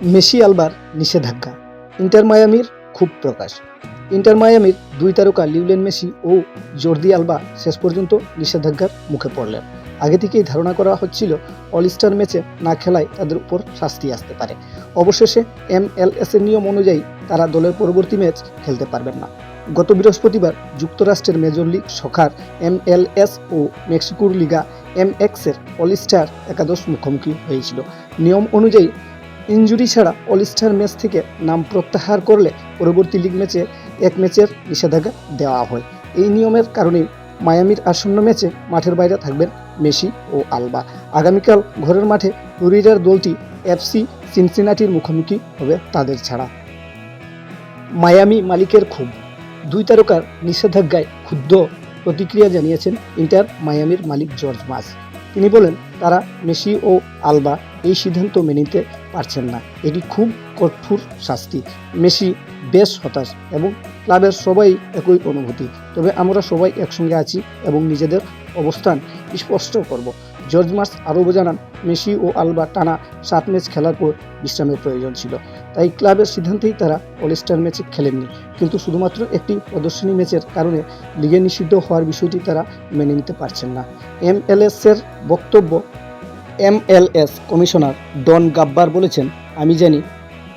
Messi আলবার নিষেধাজ্ঞা। Inter মায়ামির খুব প্রকাশ। Inter মায়ামির দুই তারকা লিউলেন মেসি ও জর্দি আলবা শেষ পর্যন্ত নিষেধাজ্ঞার মুখে পড়লেন। আগে থেকেই ধারণা করা হচ্ছিল অল স্টার ম্যাচে না খেলায় তাদের উপর শাস্তি আসতে পারে। অবশেষে এম এমএলএস এর নিয়ম অনুযায়ী তারা দলের পরবর্তী ম্যাচ খেলতে পারবেন না। গত বৃহস্পতিবার যুক্তরাষ্ট্রের মেজর লিগ সখার এমএলএস ও মেক্সিকোর লিগা এমএক্সের অল স্টার একাদশ মুখোমুখি হয়েছিল। নিয়ম অনুযায়ী ইনজুরি ছাড়া অল স্টার ম্যাচ থেকে নাম প্রত্যাহার করলে পরবর্তী লিগ ম্যাচে এক ম্যাচের নিষেধাজ্ঞা দেওয়া হয়। এই নিয়মের কারণেই মায়ামির আসন্ন ম্যাচে মাঠের বাইরে থাকবেন মেসি ও আলবা। আগামীকাল ঘরের মাঠে ফ্লোরিডার দলটি এফসি সিনসিনাটির মুখোমুখি হবে তাদের ছাড়া। মায়ামি মালিকের খুব। দুই তারকার নিষেধাজ্ঞায় ক্ষুব্ধ প্রতিক্রিয়া জানিয়েছেন ইন্টার মায়ামির মালিক জর্জ মাস। তিনি বলেন, তারা মেসি ও আলবা এই সিদ্ধান্ত মেনে নিতে পারছেন না। এটি খুব কঠোর শাস্তি। মেসি বেশ হতাশ এবং ক্লাবের সবাই একই অনুভূতি। তবে আমরা সবাই একসঙ্গে আছি এবং নিজেদের অবস্থান স্পষ্ট করব। জর্জ মার্স আরও জানান, মেসি ও আলবা টানা সাত ম্যাচ খেলার পর বিশ্রামের প্রয়োজন ছিল। তাই ক্লাবের সিদ্ধান্তেই তারা অলস্টার ম্যাচে খেলেননি। কিন্তু শুধুমাত্র একটি প্রদর্শনী ম্যাচের কারণে লিগে নিষিদ্ধ হওয়ার বিষয়টি তারা মেনে নিতে পারছেন না। এমএলএস এর বক্তব্য, এমএলএস কমিশনার ডন গাব্বার বলেছেন, আমি জানি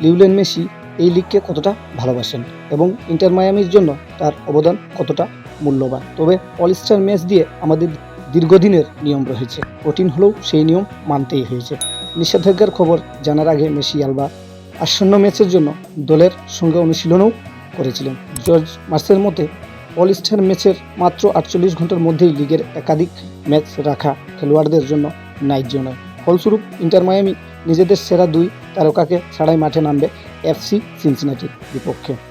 লিউলেন মেসি এই লিগকে কতটা ভালোবাসেন এবং ইন্টার মায়ামির জন্য তার অবদান কতটা মূল্যবান। তবে অলস্টার ম্যাচ দিয়ে আমাদের দীর্ঘদিনের নিয়ম রয়েছে। কঠিন হলেও সেই নিয়ম মানতেই হয়েছে। নিষেধাজ্ঞার খবর জানার আগে মেসি আলবা আসন্ন ম্যাচের জন্য দলের সঙ্গে অনুশীলনও করেছিলেন। জর্জ মার্সের মতে, অল স্টার ম্যাচের মাত্র আটচল্লিশ ঘণ্টার মধ্যেই লিগের একাধিক ম্যাচ রাখা খেলোয়াড়দের জন্য ন্যায্য নয়। ফলস্বরূপ, ইন্টার মায়ামি নিজেদের সেরা দুই তারকাকে ছাড়াই মাঠে নামবে এফসি সিনসিনাটির বিপক্ষে।